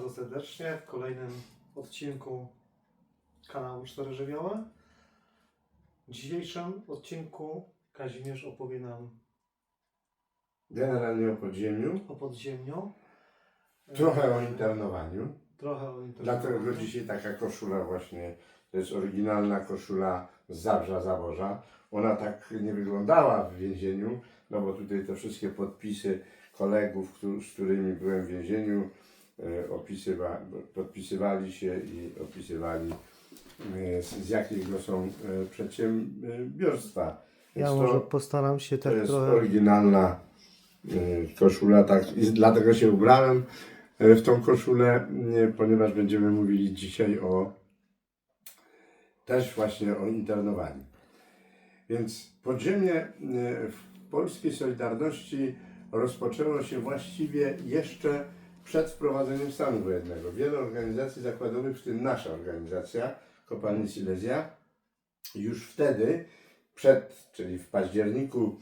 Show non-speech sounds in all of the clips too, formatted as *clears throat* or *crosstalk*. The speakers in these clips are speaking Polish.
Bardzo serdecznie w kolejnym odcinku kanału Cztery Żywioły. W dzisiejszym odcinku Kazimierz opowie nam Generalnie o podziemiu, o podziemiu. trochę o E, internowaniu. Trochę o internowaniu. Dlatego dzisiaj taka koszula właśnie, to jest oryginalna koszula z Zabrza Zaborza. Ona tak nie wyglądała w więzieniu, no bo tutaj te wszystkie podpisy kolegów, z którymi byłem w więzieniu, opisywa, podpisywali się i opisywali e, z, jakiego są e, przedsiębiorstwa. Ja Więc może to- postaram się To tak jest trochę. oryginalna koszula, tak, i dlatego się ubrałem w tą koszulę, ponieważ będziemy mówili dzisiaj o też właśnie o internowaniu. Więc podziemie w polskiej Solidarności rozpoczęło się właściwie jeszcze przed wprowadzeniem stanu wojennego. Wiele organizacji zakładowych, w tym nasza organizacja, Kopalni Silesia, już wtedy, przed, czyli w październiku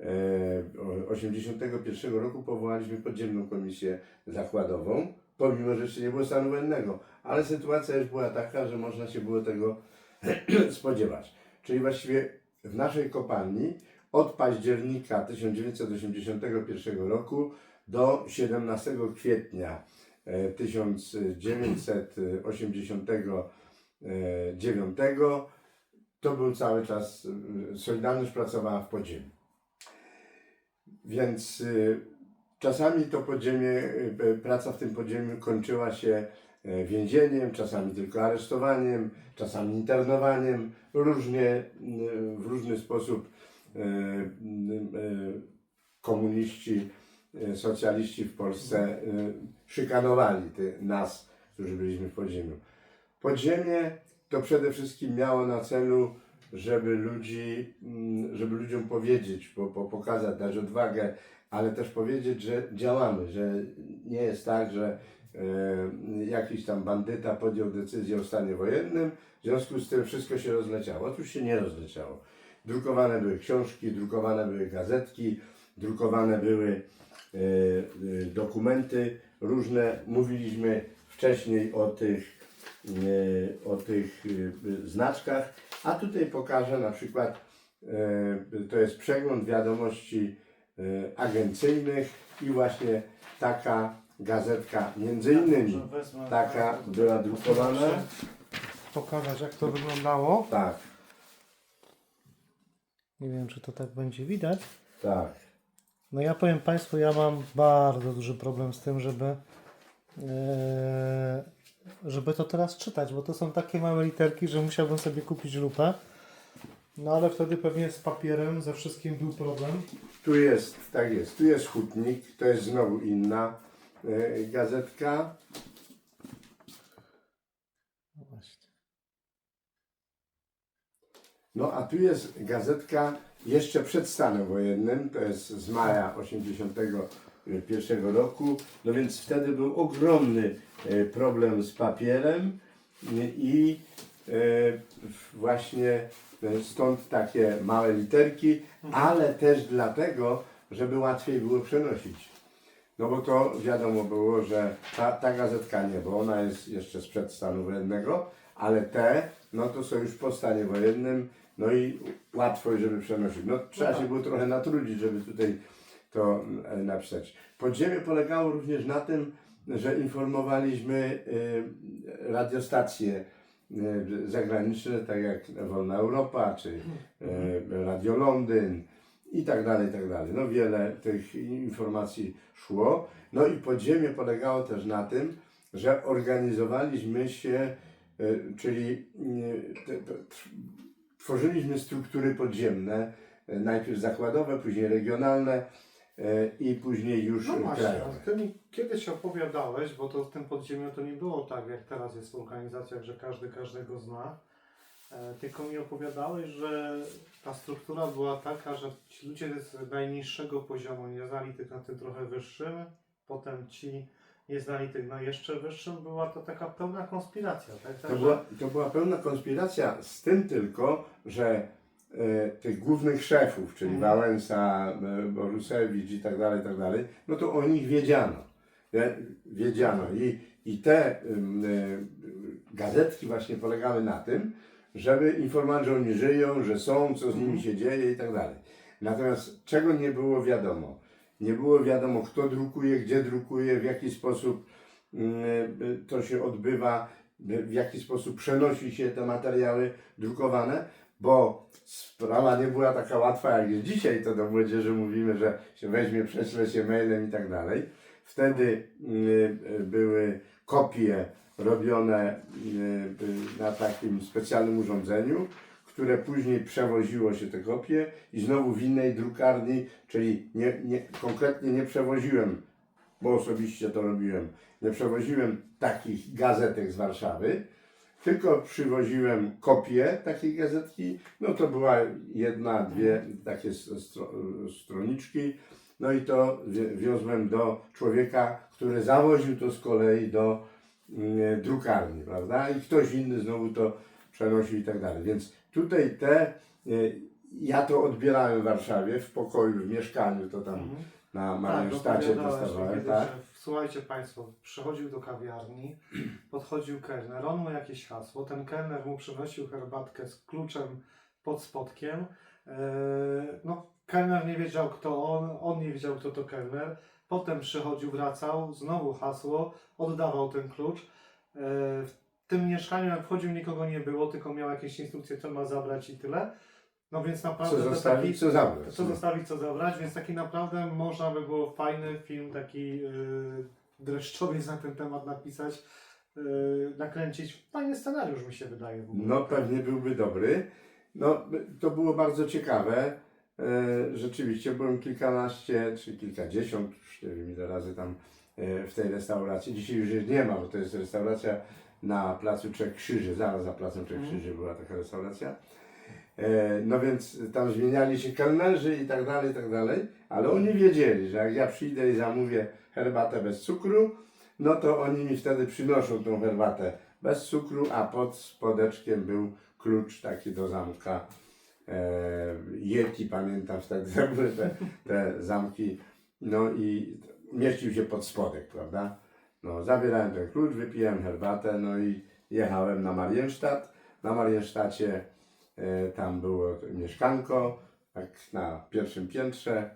e, 81 roku powołaliśmy podziemną komisję zakładową, pomimo, że jeszcze nie było stanu wojennego. Ale sytuacja już była taka, że można się było tego *clears throat* spodziewać. Czyli właściwie w naszej kopalni od października 1981 roku do 17 kwietnia e, 1989 to był cały czas, y, Solidarność pracowała w podziemiu. Więc czasami to podziemie, praca w tym podziemiu kończyła się więzieniem, czasami tylko aresztowaniem, czasami internowaniem. Różnie, w różny sposób komuniści, socjaliści w Polsce y, szykanowali ty, nas, którzy byliśmy w podziemiu. Podziemie to przede wszystkim miało na celu, żeby ludzi, mm, żeby ludziom powiedzieć, po, po, pokazać, dać odwagę, ale też powiedzieć, że działamy, że nie jest tak, że e, jakiś tam bandyta podjął decyzję o stanie wojennym, w związku z tym wszystko się rozleciało. Otóż się nie rozleciało. Drukowane były książki, drukowane były gazetki, drukowane były dokumenty różne. Mówiliśmy wcześniej o tych e, o tych e, znaczkach, a tutaj pokażę na przykład, e, to jest przegląd wiadomości e, agencyjnych i właśnie taka gazetka między innymi Może wezmę- taka była drukowana. Pokazać jak to wyglądało. Tak, Nie wiem czy to tak będzie widać. tak. No ja powiem Państwu, ja mam bardzo duży problem z tym, żeby e, żeby to teraz czytać, bo to są takie małe literki, że musiałbym sobie kupić lupę. No ale wtedy pewnie z papierem, ze wszystkim był problem. Tu jest, tak jest, tu jest hutnik, to jest znowu inna e, gazetka. No. No a tu jest gazetka jeszcze przed stanem wojennym, to jest z maja 81 roku, no więc wtedy był ogromny e, problem z papierem i e, właśnie e, stąd takie małe literki, ale też dlatego, żeby łatwiej było przenosić. No bo to wiadomo było, że ta, ta gazetka nie, bo ona jest jeszcze sprzed stanu wojennego, ale te, no to są już po stanie wojennym, no i łatwo, żeby przenosić. No trzeba No tak. się było trochę natrudzić, żeby tutaj to e, napisać. Podziemie polegało również na tym, że informowaliśmy y, radiostacje y, zagraniczne, tak jak Wolna Europa, czy y, Radio Londyn i tak dalej, i tak dalej. No wiele tych informacji szło. No i podziemie polegało też na tym, że organizowaliśmy się, y, czyli y, tworzyliśmy struktury podziemne, y, najpierw zakładowe, później regionalne y, i później już No właśnie, krajowe. ty mi kiedyś opowiadałeś, bo to w tym podziemiu to nie było tak, jak teraz jest w organizacjach, że każdy każdego zna. E, tylko mi opowiadałeś, że ta struktura była taka, że ci ludzie z najniższego poziomu nie znali tych na tym trochę wyższym, potem ci nie znali tych na jeszcze wyższym. Była to taka pełna konspiracja, tak? To Także- była, to była pełna konspiracja z tym tylko, że e, tych głównych szefów, czyli Mhm. Wałęsa, e, Borusewicz i tak dalej, i tak dalej, no to o nich wiedziano. wie- wiedziano. I, i te y, gazetki właśnie polegały na tym, żeby informować, że oni żyją, że są, co z nimi się dzieje i tak dalej. Natomiast czego nie było wiadomo? Nie było wiadomo, kto drukuje, gdzie drukuje, w jaki sposób mm, y, to się odbywa, w jaki sposób przenosi się te materiały drukowane, bo sprawa nie była taka łatwa jak jest dzisiaj, to do młodzieży mówimy, że się weźmie, prześle się mailem i tak dalej. Wtedy y, y, były kopie robione y, y, na takim specjalnym urządzeniu, które później przewoziło się te kopie i znowu w innej drukarni, czyli nie, nie, konkretnie nie przewoziłem, bo osobiście to robiłem, nie przewoziłem takich gazetek z Warszawy, tylko przywoziłem kopię takiej gazetki, no to była jedna, dwie takie stroniczki, no i to wi- wiozłem do człowieka, który zawoził to z kolei do mm, drukarni, prawda? I ktoś inny znowu to przenosił i tak dalej. Więc tutaj te, y, ja to odbierałem w Warszawie, w pokoju, w mieszkaniu, to tam Mhm. na Tak, opowiadałeś mi dostawałem, tak? Słuchajcie Państwo, przychodził do kawiarni, *clears throat* podchodził kelner, on mu jakieś hasło, ten kelner mu przynosił herbatkę z kluczem pod spodkiem. Eee, No, kelner nie wiedział kto on, on nie wiedział kto to kelner. Potem przychodził, wracał, znowu hasło, oddawał ten klucz. W tym mieszkaniu jak wchodził nikogo nie było, tylko miał jakieś instrukcje co ma zabrać i tyle. No więc naprawdę Co to zostawić, taki- co zabrać. co zostawić, co zabrać, więc taki naprawdę można by było fajny film, taki yy, dreszczowiec na ten temat napisać, yy, nakręcić. Fajny scenariusz mi się wydaje w ogóle. No pewnie byłby dobry. No to było bardzo ciekawe. E, rzeczywiście byłem kilkanaście czy kilkadziesiąt, już nie wiem ile razy tam e, w tej restauracji. Dzisiaj już jej nie ma, bo to jest restauracja na Placu Trzech Krzyży, zaraz za Placem Trzech Mhm. Krzyży była taka restauracja. E, No więc tam zmieniali się kelnerzy i tak dalej, i tak dalej, ale oni wiedzieli, że jak ja przyjdę i zamówię herbatę bez cukru, no to oni mi wtedy przynoszą tą herbatę bez cukru, a pod spodeczkiem był klucz taki do zamka. E, Yeti, pamiętam wtedy, to były te, te zamki, no i mieścił się pod spodek, prawda? No, zabierałem ten klucz, wypiłem herbatę, no i jechałem na Marienstadt. Na Marienstadcie e, tam było mieszkanko, tak na pierwszym piętrze.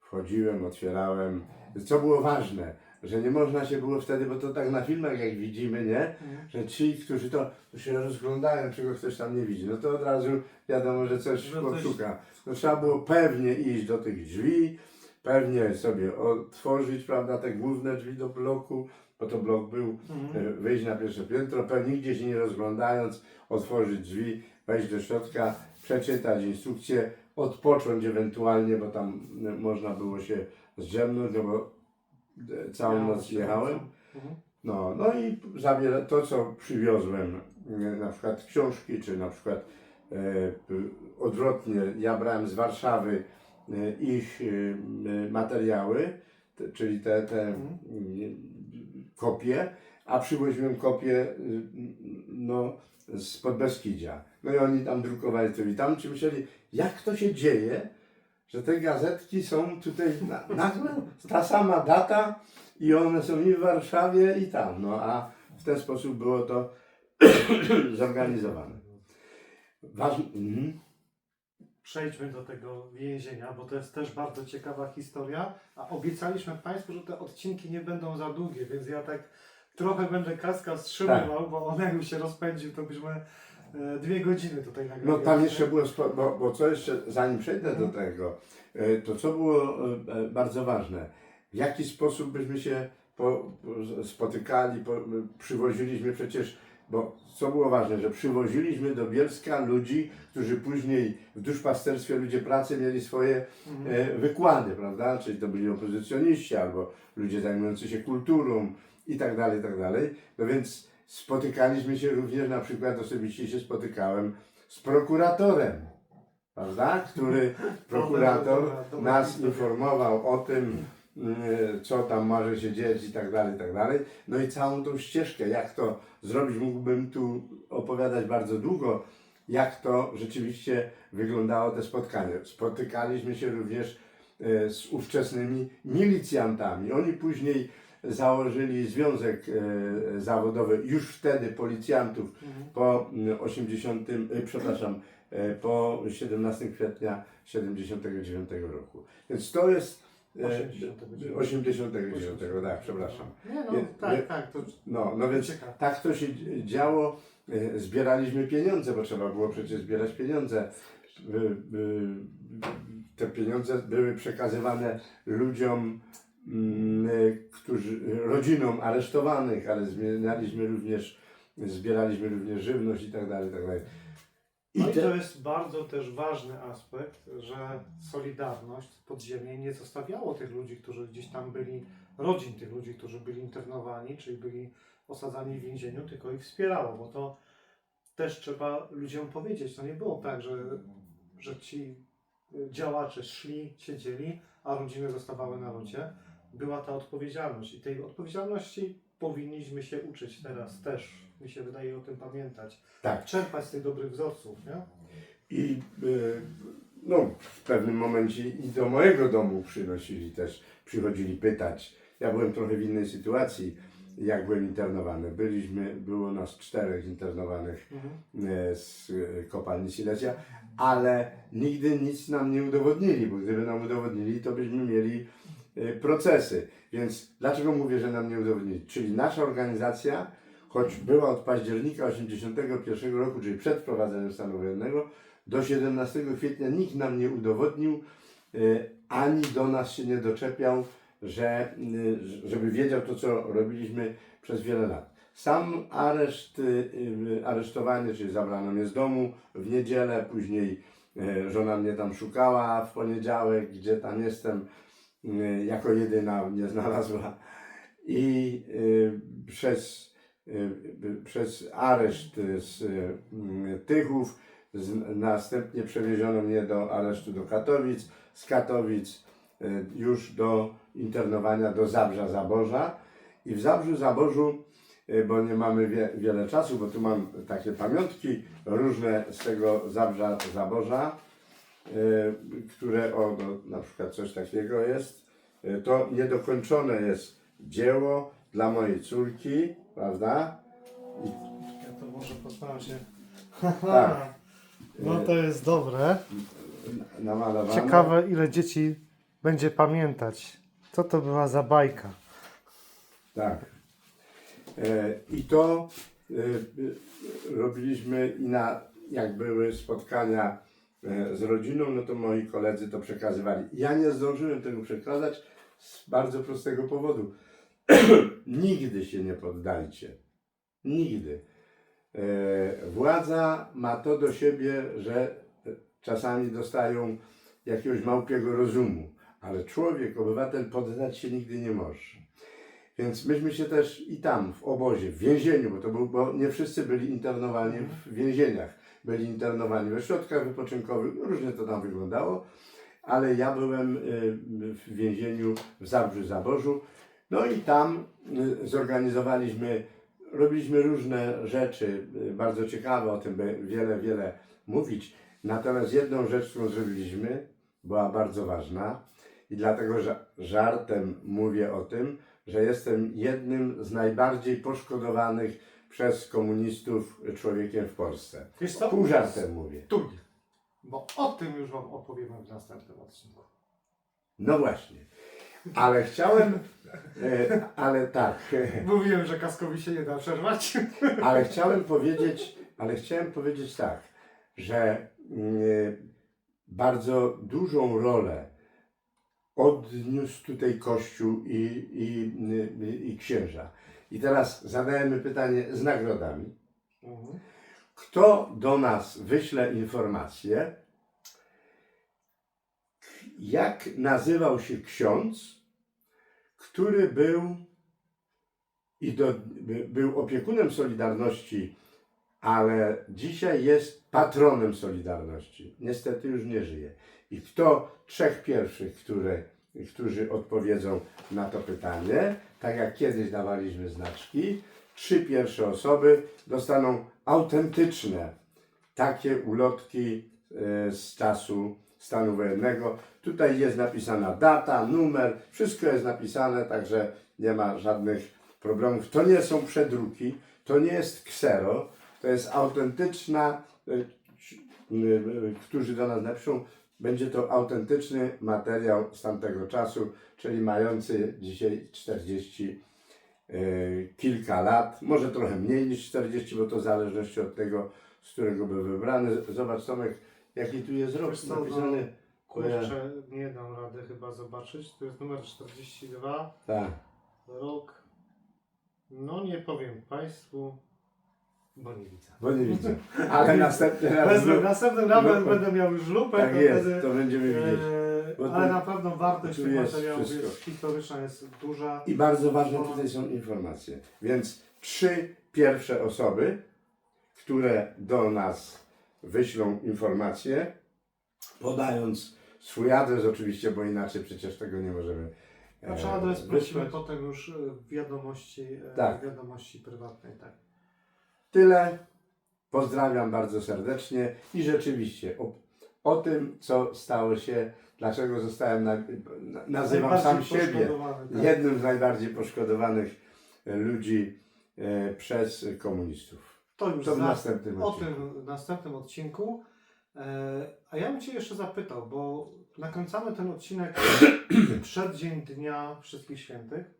Wchodziłem, otwierałem. Co było ważne, że nie można się było wtedy, bo to tak na filmach jak widzimy, nie? Mhm. Że ci, którzy to, się rozglądają, czego ktoś tam nie widzi, no to od razu wiadomo, że coś podszuka. No, trzeba było pewnie iść do tych drzwi, pewnie sobie otworzyć, prawda, te główne drzwi do bloku, bo to blok był, Mhm. e, wyjść na pierwsze piętro, pewnie nigdzie się nie rozglądając, otworzyć drzwi, wejść do środka, przeczytać instrukcję, odpocząć ewentualnie, bo tam e, można było się zdrzemnąć, no bo e, całą Miało noc jechałem. Mhm. No, no i zabiera to, co przywiozłem, na przykład książki, czy na przykład e, odwrotnie, ja brałem z Warszawy ich materiały, te, czyli te, te Mhm. Mm, kopie, a przywoziłem kopie y, no, z Podbeskidzia. No i oni tam drukowali to i tam myśleli, jak to się dzieje, że te gazetki są tutaj na, *laughs* nagle ta sama data i one są i w Warszawie i tam. No a w ten sposób było to *coughs* zorganizowane. Ważne. Mhm. Przejdźmy do tego więzienia, bo to jest też bardzo ciekawa historia, a obiecaliśmy Państwu, że te odcinki nie będą za długie, więc ja tak trochę będę kaska wstrzymywał, bo on jakby się rozpędził, to byśmy e, dwie godziny tutaj No nagrali. tam jeszcze było, bo, bo co jeszcze, zanim przejdę do tego, e, to co było e, bardzo ważne, w jaki sposób byśmy się po, po, spotykali, po, przywoziliśmy przecież, bo co było ważne, że przywoziliśmy do Bielska ludzi, którzy później w duszpasterstwie ludzie pracy mieli swoje Mhm. e, wykłady, prawda? Czyli to byli opozycjoniści albo ludzie zajmujący się kulturą i tak dalej, i tak dalej. No więc spotykaliśmy się również, na przykład osobiście się spotykałem z prokuratorem, prawda? Który *laughs* prokurator nas informował o tym, co tam może się dziać i tak dalej, i tak dalej. No i całą tą ścieżkę, jak to zrobić, mógłbym tu opowiadać bardzo długo, jak to rzeczywiście wyglądało te spotkanie. Spotykaliśmy się również e, z ówczesnymi milicjantami. Oni później założyli związek e, zawodowy już wtedy policjantów Mhm. po mm, 80, e, przepraszam, po 17 kwietnia 79 roku. Więc to jest 89. 89, tak, przepraszam. Nie, no, tak, tak, to No, no więc ciekawe. tak to się dzi- działo. E, Zbieraliśmy pieniądze, bo trzeba było przecież zbierać pieniądze. Te pieniądze były przekazywane ludziom, mm, y, którzy, rodzinom aresztowanych, ale zmienialiśmy również, zbieraliśmy również żywność i tak dalej, i tak dalej. I No i to jest bardzo też ważny aspekt, że Solidarność, podziemie nie zostawiało tych ludzi, którzy gdzieś tam byli, rodzin tych ludzi, którzy byli internowani, czyli byli osadzani w więzieniu, tylko ich wspierało, bo to też trzeba ludziom powiedzieć. To nie było tak, że, że ci y, działacze szli, siedzieli, a rodziny zostawały na locie. Była ta odpowiedzialność i tej odpowiedzialności powinniśmy się uczyć teraz też. Mi się wydaje o tym pamiętać. tak, Czerpać z tych dobrych wzorców, nie? I y, no, w pewnym momencie i do mojego domu przynosili też, przychodzili pytać. Ja byłem trochę w innej sytuacji, jak byłem internowany. Byliśmy, było nas czterech internowanych e, z e, kopalni Silesia, ale nigdy nic nam nie udowodnili, bo gdyby nam udowodnili, to byśmy mieli e, procesy. Więc dlaczego mówię, że nam nie udowodnili? Czyli nasza organizacja, choć była od października 1981 roku, czyli przed wprowadzeniem stanu wojennego, do 17 kwietnia nikt nam nie udowodnił, e, ani do nas się nie doczepiał, że, e, żeby wiedział to, co robiliśmy przez wiele lat. Sam areszt, y, y, aresztowanie, czyli zabrano mnie z domu w niedzielę, później e, żona mnie tam szukała w poniedziałek, gdzie tam jestem, jako jedyna mnie znalazła. I przez, przez areszt z y, Tychów następnie przewieziono mnie do aresztu do Katowic, z Katowic y, już do internowania do Zabrza Zaborza. I w Zabrzu Zaborzu y, bo nie mamy wie, wiele czasu, bo tu mam takie pamiątki różne z tego Zabrza Zaborza, y, które, o, no, na przykład coś takiego jest. Y, to niedokończone jest dzieło dla mojej córki, prawda? Ja to może postaram się. *laughs* Tak. No to jest dobre. Namalowane. Ciekawe, ile dzieci będzie pamiętać. Co to była za bajka? Tak. E, I to e, robiliśmy i na, jak były spotkania e, z rodziną, no to moi koledzy to przekazywali. Ja nie zdążyłem tego przekazać z bardzo prostego powodu. *clears throat* Nigdy się nie poddajcie. Nigdy. E, Władza ma to do siebie, że czasami dostają jakiegoś małpiego rozumu, ale człowiek, obywatel poddać się nigdy nie może. Więc myśmy się też i tam, w obozie, w więzieniu, bo to był, bo nie wszyscy byli internowani w więzieniach. Byli internowani we środkach wypoczynkowych, różnie to tam wyglądało, ale ja byłem y, w więzieniu w Zabrzu Zaborzu. No i tam y, zorganizowaliśmy, robiliśmy różne rzeczy, y, bardzo ciekawe, o tym by wiele, wiele mówić. Natomiast jedną rzecz, którą zrobiliśmy, była bardzo ważna i dlatego że żartem mówię o tym, że jestem jednym z najbardziej poszkodowanych przez komunistów człowiekiem w Polsce. Wiesz co? Pół żartem mówię. Tu. Bo o tym już Wam opowiemy w następnym odcinku. No właśnie. Ale chciałem, e, ale tak, Mówiłem, że kaskowi się nie da przerwać. ale chciałem powiedzieć, ale chciałem powiedzieć tak, że mm, bardzo dużą rolę odniósł tutaj Kościół i, i, i, i księża. I teraz zadajemy pytanie z nagrodami. Mhm. Kto do nas wyśle informację, jak nazywał się ksiądz, który był i do, by- był opiekunem Solidarności, ale dzisiaj jest patronem Solidarności. Niestety już nie żyje. I kto trzech pierwszych, które, którzy odpowiedzą na to pytanie, tak jak kiedyś dawaliśmy znaczki, trzy pierwsze osoby dostaną autentyczne takie ulotki e, z czasu stanu wojennego. Tutaj jest napisana data, numer, wszystko jest napisane, także nie ma żadnych problemów. To nie są przedruki, to nie jest ksero, to jest autentyczna, y, y, którzy do nas napiszą, będzie to autentyczny materiał z tamtego czasu, czyli mający dzisiaj 40 y, kilka lat, może trochę mniej niż 40, bo to w zależności od tego, z którego był wybrany. Zobacz Tomek, jaki tu jest rok Wiesz co, no, napisany. Kurczę, nie dam rady chyba zobaczyć. To jest numer 42, Tak. rok. No nie powiem Państwu, bo nie widzę. Bo nie widzę. *laughs* Ale następny raz. Wezmę, znów- następnym razem będę miał już lupę, Tak to jest, wtedy, to będziemy widzieć. e, Bo tu- ale na pewno wartość tu jest materiałów wszystko. jest historyczna, jest duża. I bardzo ważne tutaj są informacje. Więc trzy pierwsze osoby, które do nas wyślą informacje, podając swój adres oczywiście, bo inaczej przecież tego nie możemy e, Znaczy adres prosimy potem już e, w wiadomości, e, Tak. w wiadomości prywatnej. Tak. Tyle. Pozdrawiam bardzo serdecznie i rzeczywiście o, o tym, co stało się, dlaczego zostałem, na, na, nazywam sam siebie tak. jednym z najbardziej poszkodowanych ludzi e, przez komunistów. To już To w za, następnym o odcinku. tym w następnym odcinku. E, a ja bym Cię jeszcze zapytał, bo nakręcamy ten odcinek *coughs* przed dzień Dnia Wszystkich Świętych.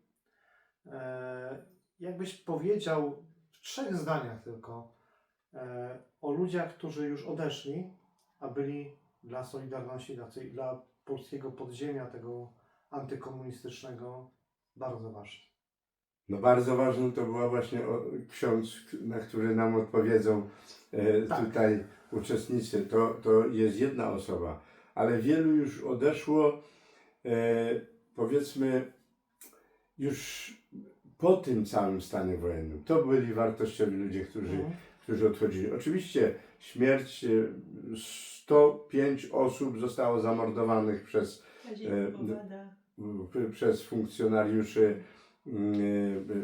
E, jakbyś powiedział w trzech zdaniach tylko e, o ludziach, którzy już odeszli, a byli dla Solidarności, dla, dla polskiego podziemia, tego antykomunistycznego, bardzo ważni. No bardzo ważne to była właśnie o, ksiądz, na który nam odpowiedzą e, Tak. tutaj uczestnicy. To, to jest jedna osoba, ale wielu już odeszło, e, powiedzmy, już po tym całym stanie wojennym. To byli wartościowi ludzie, którzy, Mhm. którzy odchodzili. Oczywiście śmierć, e, 105 osób zostało zamordowanych przez E, przez funkcjonariuszy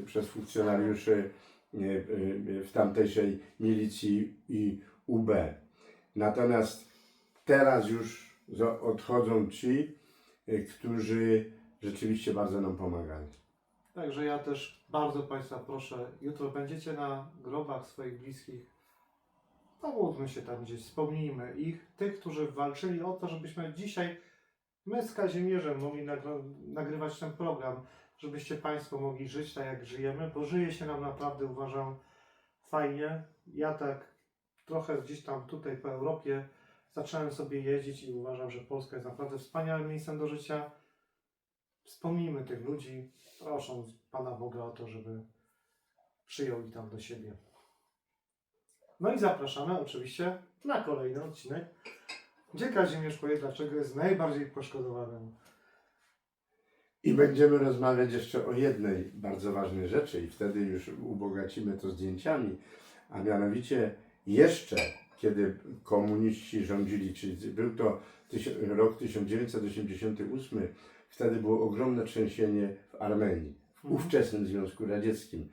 przez funkcjonariuszy y, y, w tamtejszej milicji i UB. Natomiast teraz już odchodzą ci, y, którzy rzeczywiście bardzo nam pomagali. Także ja też bardzo Państwa proszę, jutro będziecie na grobach swoich bliskich. Pomódlmy się tam gdzieś, wspomnijmy ich, tych, którzy walczyli o to, żebyśmy dzisiaj, my z Kazimierzem mogli nagrywać ten program, żebyście Państwo mogli żyć tak, jak żyjemy, bo żyje się nam naprawdę, uważam, fajnie. Ja tak trochę gdzieś tam tutaj po Europie zacząłem sobie jeździć i uważam, że Polska jest naprawdę wspaniałym miejscem do życia. Wspomnijmy tych ludzi, prosząc Pana Boga o to, żeby przyjął ich tam do siebie. No i zapraszamy oczywiście na kolejny odcinek, gdzie Kazimierz powie, dlaczego jest najbardziej poszkodowanym. I będziemy rozmawiać jeszcze o jednej bardzo ważnej rzeczy i wtedy już ubogacimy to zdjęciami, a mianowicie jeszcze kiedy komuniści rządzili, czyli był to rok 1988, wtedy było ogromne trzęsienie w Armenii, w Mhm. ówczesnym Związku Radzieckim.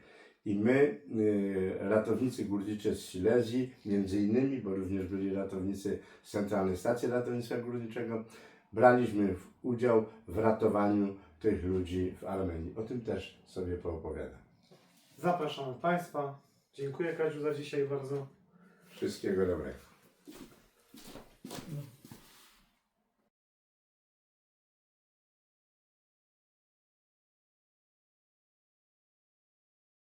I my, y, ratownicy górniczy z Silesii, między innymi, bo również byli ratownicy z Centralnej Stacji Ratownictwa Górniczego, braliśmy udział w ratowaniu tych ludzi w Armenii. O tym też sobie poopowiadam. Zapraszamy Państwa. Dziękuję Kaziu za dzisiaj bardzo. Wszystkiego dobrego.